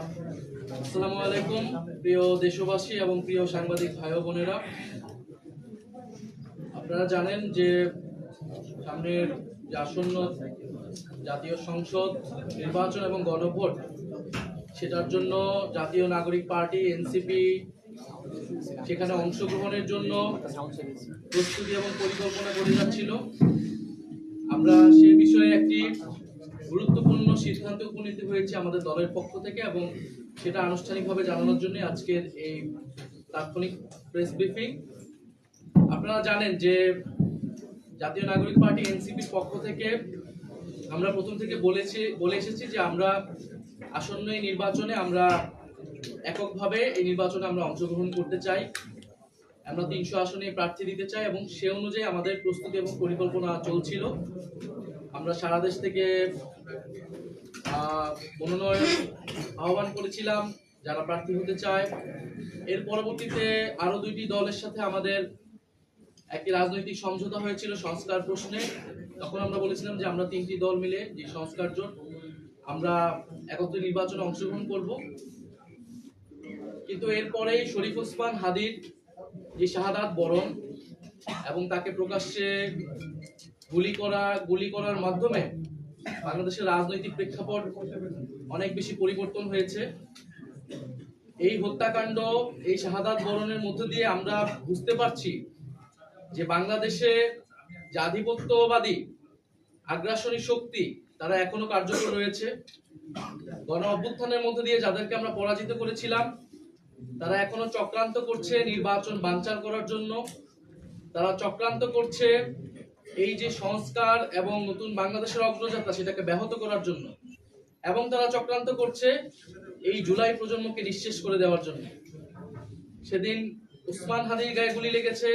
আসসালামু আলাইকুম, প্রিয় দেশবাসী এবং প্রিয় সাংবাদিক ভাই বোনেরা। আপনারা জানেন যে সামনের যে আসন্ন জাতীয় সংসদ নির্বাচন এবং গণভোট, সেটার জন্য জাতীয় নাগরিক পার্টি, এনসিপি, সেখানে অংশগ্রহণের জন্য প্রস্তুতি এবং পরিকল্পনা করে যাচ্ছিল। আমরা সে বিষয়ে একটি গুরুত্বপূর্ণ সিদ্ধান্তে উপনীত হয়েছে আমাদের দলের পক্ষ থেকে এবং সেটা আনুষ্ঠানিকভাবে জানানোর জন্য আজকের এই তাৎক্ষণিক প্রেস ব্রিফিং আপনারা জানেন যে জাতীয় নাগরিক পার্টি এনসিপির পক্ষ থেকে আমরা প্রথম থেকে বলেছি, বলে এসেছি যে আমরা আসন্ন এই নির্বাচনে আমরা এককভাবে এই নির্বাচনে আমরা অংশগ্রহণ করতে চাই। আমরা তিনশো আসনে প্রার্থী দিতে চাই এবং সে অনুযায়ী আমাদের প্রস্তুতি এবং পরিকল্পনা চলছিল। আমরা সারা দেশ থেকে মনোনয়ন আহ্বান করেছিলাম, যারা প্রার্থী হতে চায়। এর পরবর্তীতে আরও দুইটি দলের সাথে আমাদের একটি রাজনৈতিক সমঝোতা হয়েছিল সংস্কার প্রশ্নে। তখন আমরা বলেছিলাম যে আমরা তিনটি দল মিলে যে সংস্কার জোট, আমরা একত্রে নির্বাচনে অংশগ্রহণ করব। কিন্তু এরপরেই শরীফ ওসমান হাদির যে শাহাদাত বরণ এবং তাকে প্রকাশ্যে গুলি করা, গুলি করার মাধ্যমে বাংলাদেশের রাজনৈতিক প্রেক্ষাপট অনেক বেশি পরিবর্তন হয়েছে। এই হত্যাকাণ্ড, এই শাহাদাত বরণের মধ্য দিয়ে আমরা বুঝতে পারছি যে বাংলাদেশে যে আধিপত্যবাদী আগ্রাসনী শক্তি তারা এখনও কার্যকর রয়েছে। গণ অভ্যুত্থানের মধ্য দিয়ে যাদেরকে আমরা পরাজিত করেছিলাম, তারা এখনও চক্রান্ত করছে নির্বাচন বানচাল করার জন্য। তারা চক্রান্ত করছে এই যে সংস্কার এবং নতুন বাংলাদেশের অগ্রযাত্রা সেটাকে ব্যাহত করার জন্য এবং তারা চক্রান্ত করছে এই জুলাই প্রজন্মকে নিঃশেষ করে দেওয়ার জন্য। সেদিন উসমান হাদির গায়ে গুলি লেগেছে,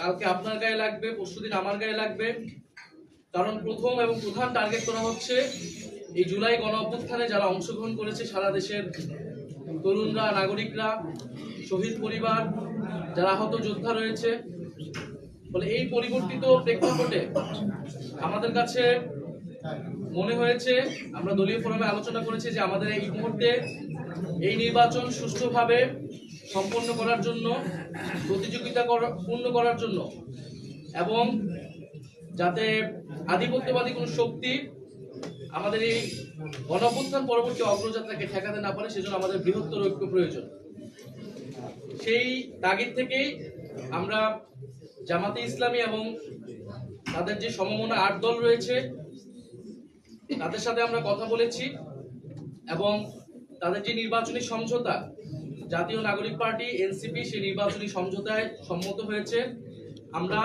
কালকে আপনার গায়ে লাগবে পরশুদিন আমার গায়ে লাগবে। কারণ প্রথম এবং প্রধান টার্গেট করা হচ্ছে এই জুলাই গণ অভ্যুত্থানে যারা অংশগ্রহণ করেছে সারা দেশের তরুণরা, নাগরিকরা, শহীদ পরিবার, যারা আহত যোদ্ধা রয়েছে। ফলে এই পরিবর্তিত প্রেক্ষাপটে আমাদের কাছে মনে হয়েছে, আমরা দলীয় ফোরামে আলোচনা করেছি যে আমাদের এই মুহূর্তে এই নির্বাচন সুষ্ঠুভাবে সম্পন্ন করার জন্য, প্রতিযোগিতা পূর্ণ করার জন্য এবং যাতে আধিপত্যবাদী কোনো শক্তি আমাদের এই গণঅভ্যুত্থান পরবর্তী অগ্রযাত্রাকে ঠেকাতে না পারে, সেজন্য আমাদের বৃহত্তর ঐক্য প্রয়োজন। সেই তাগিদ থেকেই আমরা জামাতে ইসলামী এবং তাদের যে সমমনা আট দল রয়েছে, তাদের সাথে আমরা কথা বলেছি এবং তাদের যে নির্বাচনী সমঝোতা, জাতীয় নাগরিক পার্টি, এনসিপি সেই নির্বাচনী সমঝোতায় সম্মত হয়েছে। আমরা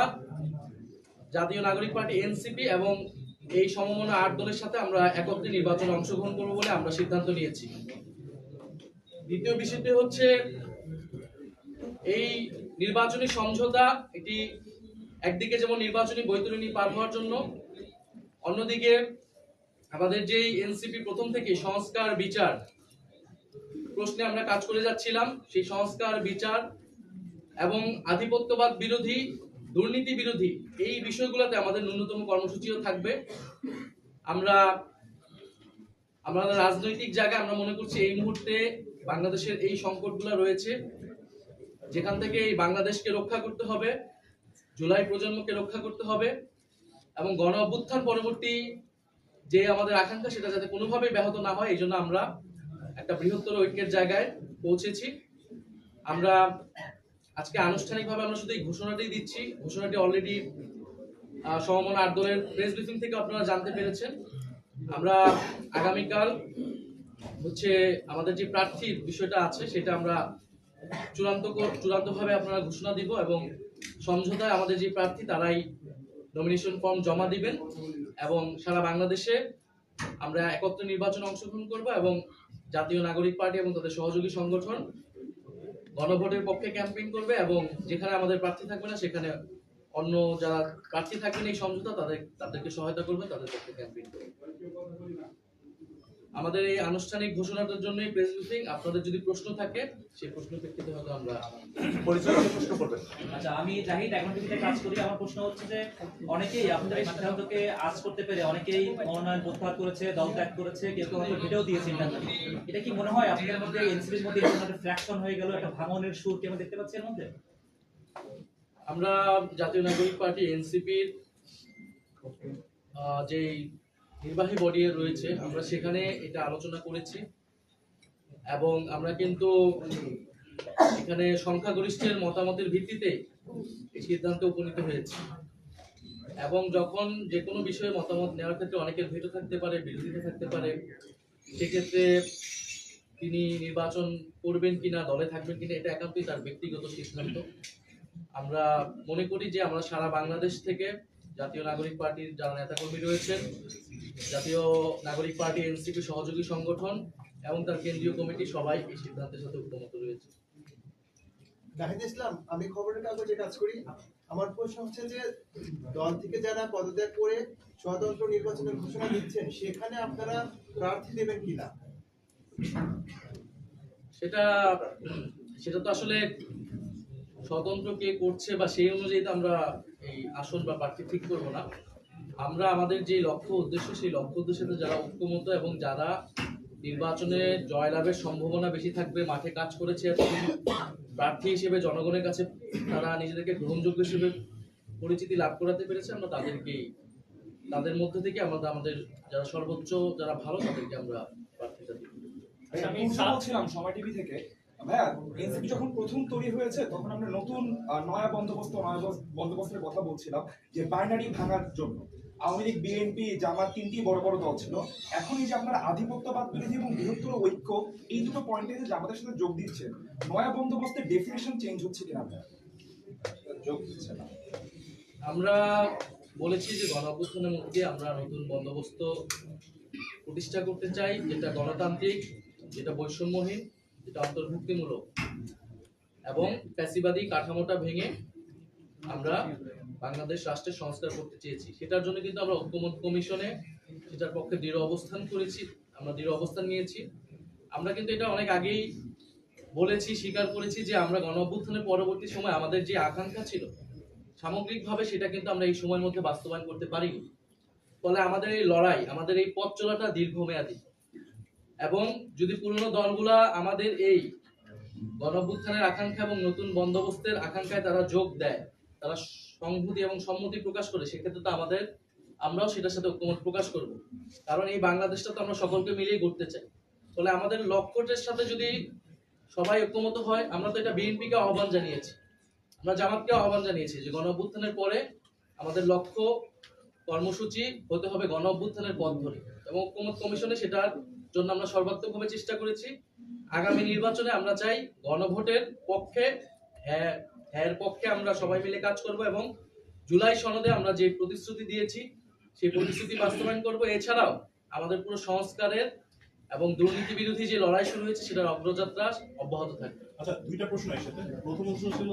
জাতীয় নাগরিক পার্টি, এনসিপি এবং এই সমমনা আট দলের সাথে আমরা একত্রে নির্বাচনে অংশগ্রহণ করব বলে আমরা সিদ্ধান্ত নিয়েছি। দ্বিতীয় বিষয়টি হচ্ছে এই নির্বাচনী সমঝোতা, এটি একদিকে যেমন নির্বাচনী বৈতরণী পার হওয়ার জন্য, অন্যদিকে আমাদের যেই এনসিপি প্রথম থেকে সংস্কার বিচার প্রশ্নে আমরা কাজ করে যাচ্ছিলাম, সেই সংস্কার বিচার এবং আধিপত্যবাদ বিরোধী, দুর্নীতি বিরোধী, এই বিষয়গুলোতে আমাদের ন্যূনতম কর্মসূচিও থাকবে। আমরা আমাদের রাজনৈতিক জায়গায় আমরা মনে করছি এই মুহূর্তে বাংলাদেশের এই সংকটগুলো রয়েছে। যেখান থেকে এই বাংলাদেশকে রক্ষা করতে হবে, জুলাই প্রজন্মকে রক্ষা করতে হবে, এবং গণ অভ্যুত্থান পরবর্তী যে আমাদের আকাঙ্ক্ষা সেটা যাতে কোনোভাবেই ব্যাহত না হয়, এই জন্য আমরা একটা বৃহত্তর ঐক্যের জায়গায় পৌঁছেছি। আমরা আজকে আনুষ্ঠানিকভাবে আমরা শুধু এই ঘোষণাটি দিচ্ছি, ঘোষণাটি অলরেডি সমমনা আট দলের প্রেস ব্রিফিং থেকে আপনারা জানতে পেরেছেন। আমরা আগামীকাল হচ্ছে আমাদের যে প্রার্থীর বিষয়টা আছে, সেটা আমরা চূড়ান্ত চূড়ান্তভাবে আপনারা ঘোষণা দিব এবং সমঝোতায় আমাদের যে প্রার্থী, তারাই নমিনেশন ফর্ম জমা দিবেন এবং সারা বাংলাদেশে আমরা একত্রে নির্বাচনে অংশগ্রহণ করব এবং জাতীয় নাগরিক পার্টি এবং তাদের সহযোগী সংগঠন গণভোটের পক্ষে ক্যাম্পেইন করবে এবং যেখানে আমাদের প্রার্থী থাকবে না, সেখানে অন্য যারা প্রার্থী থাকবেন এই সমঝোতা, তাদের তাদেরকে সহায়তা করবে, তাদের পক্ষে ক্যাম্পেইন করবে। আমাদের এই আনুষ্ঠানিক ঘোষণাটার জন্যই প্রেস ব্রিফিং আপনাদের যদি প্রশ্ন থাকে সেই প্রশ্ন প্রেক্ষিতে হয়তো আমরা পরিচয় প্রশ্ন করবেন। আচ্ছা আমি জাহিদ এখন টিভিতে কাজ করি আমার প্রশ্ন হচ্ছে যে অনেকেই আপনাদের এই সিদ্ধান্তকে আজ করতে পেরে অনেকেই মনোনয়ন প্রত্যাহার করেছে দল ত্যাগ করেছে কেউ কেউ হয়তো হেঁটেও দিয়েছে ইন্টারনেটে এটা কি মনে হয় আপনাদের মধ্যে এনসিপির মধ্যে একটা ফ্র্যাকশন হয়ে গেল একটা ভাঙনের সুর কি আমরা দেখতে পাচ্ছি এর মধ্যে? আমরা জাতীয় নাগরিক পার্টি এনসিপির যে নির্বাহী বডি রয়েছে। আমরা সেখানে এটা আলোচনা করেছি। এবং আমরা কিন্তু এখানে সংখ্যাগরিষ্ঠের মতামতের ভিত্তিতে এই সিদ্ধান্তে উপনীত হয়েছে। এবং যখন যে কোনো বিষয়ে মতামত নেওয়ার ক্ষেত্রে অনেকের ভেটো থাকতে পারে, বিরোধিতা থাকতে পারে, সেক্ষেত্রে তিনি নির্বাচন করবেন কিনা, দলে থাকবেন কিনা, এটা একান্তই তার ব্যক্তিগত সিদ্ধান্ত। আমরা মনে করি যে আমরা সারা বাংলাদেশ থেকে জাতীয় নাগরিক পার্টির যারা নেতাকর্মী রয়েছেন জাতীয় নাগরিক পার্টি এনসিপি সহযোগী সংগঠন এবং তার কেন্দ্রীয় কমিটি সবাই এই সিদ্ধান্তের সাথে ঐক্যমত রয়েছে। নাহিদ ইসলাম আমি খবরের কাগজে কাজ করি। আমার প্রশ্ন হচ্ছে যে দল থেকে যারা পদত্যাগ করে স্বতন্ত্র নির্বাচনের ঘোষণা দিচ্ছেন সেখানে আপনারা প্রার্থী দেবেন কিনা? সেটা সেটা তো আসলে স্বতন্ত্র কে করছে বা সেই অনুযায়ী তো আমরা এই আসন বা প্রার্থী ঠিক করব না। আমরা আমাদের যে লক্ষ্য উদ্দেশ্য, সেই লক্ষ্য উদ্দেশ্যে যারা ঐক্যমত এবং যারা নির্বাচনে জয়লাভের সম্ভাবনা বেশি থাকবে, মাঠে কাজ করেছে প্রার্থী হিসেবে জনগণের কাছে তারা নিজেদেরকে গ্রহণযোগ্য হিসেবে পরিচিতি লাভ করাতে পেরেছে, আমরা তাদেরকেই, তাদের মধ্যে থেকে আমরা আমাদের যারা সর্বোচ্চ, যারা ভালো, তাদেরকে আমরা প্রার্থীতা দিই। আমি বলছিলাম সময় টিভি থেকে। ভাইয়া এনসিপি যখন প্রথম তৈরি হয়েছে, তখন আমরা নতুন নয়া বন্দোবস্ত, নয়া বন্দোবস্তের কথা বলছিলাম যে বাইনারি ভাঙার জন্য। আওয়ামী লীগ বিএনপি জামাত তিনটি বড় বড় দল ছিল। এখন এই যে আপনারা আধিপত্যবাদ বিরোধী এবং বৃহত্তর ঐক্য, এই দুটো পয়েন্টে যে আমাদের সাথে যোগ দিচ্ছেন নয়া বন্দোবস্তের ডেফিনেশন চেঞ্জ হচ্ছে কিনা? যোগ দিচ্ছে না। আমরা বলেছি যে গণ অভ্যুত্থানের মধ্যে আমরা নতুন বন্দোবস্ত প্রতিষ্ঠা করতে চাই, যেটা গণতান্ত্রিক, যেটা বৈষম্যহীন। যেটা অন্তর্ভুক্তিমূলক এবং ফ্যাসিবাদী কাঠামোটা ভেঙে আমরা বাংলাদেশ রাষ্ট্রের সংস্কার করতে চেয়েছি। সেটার জন্য কিন্তু আমরা ঐক্যমত কমিশনে সেটার পক্ষে দৃঢ় অবস্থান করেছি আমরা দৃঢ় অবস্থান নিয়েছি। আমরা কিন্তু এটা অনেক আগেই বলেছি স্বীকার করেছি যে আমরা গণ অভ্যুত্থানের পরবর্তী সময় আমাদের যে আকাঙ্ক্ষা ছিল সামগ্রিকভাবে সেটা কিন্তু আমরা এই সময়ের মধ্যে বাস্তবায়ন করতে পারিনি। ফলে আমাদের এই লড়াই আমাদের এই পথ চলাটা দীর্ঘমেয়াদী। এবং যদি পুরনো দলগুলা আমাদের এই গণভ্যুত্থানের আকাঙ্ক্ষা এবং নতুন বন্দোবস্তের আকাঙ্ক্ষায় তারা যোগ দেয়, তারা সংহতি এবং সম্মতি প্রকাশ করে, সেক্ষেত্রে তো আমাদের, আমরাও সেটার সাথে ঐক্যমত প্রকাশ করব। কারণ এই বাংলাদেশটা তো আমরা সকলকে মিলিয়ে করতে চাই। ফলে আমাদের লক্ষ্যটার সাথে যদি সবাই ঐক্যমত হয়, আমরা তো এটা বিএনপিকে আহ্বান জানিয়েছি। আমরা জামাতকে আহ্বান জানিয়েছি যে গণ অভ্যুত্থানের পরে আমাদের লক্ষ্য কর্মসূচি হতে হবে গণ অভ্যুত্থানের পথ ধরে। এবং ঐক্যমত কমিশনে সেটার জন্য আমরা সর্বাত্মকভাবে চেষ্টা করেছি। আগামী নির্বাচনে আমরা চাই গণভোটের পক্ষে হ্যাঁ হ্যাঁ পক্ষে আমরা সবাই মিলে কাজ করব এবং জুলাই সনদে আমরা যে প্রতিশ্রুতি দিয়েছি, সেই প্রতিশ্রুতি বাস্তবায়ন করব। এছাড়াও আমাদের পুরো সংস্কারের এবং দুর্নীতি বিরোধী যে লড়াই শুরু হয়েছে, সেটার অগ্রযাত্রা অব্যাহত থাকবে। আচ্ছা দুইটা প্রশ্ন এসেছে প্রথম প্রশ্ন ছিল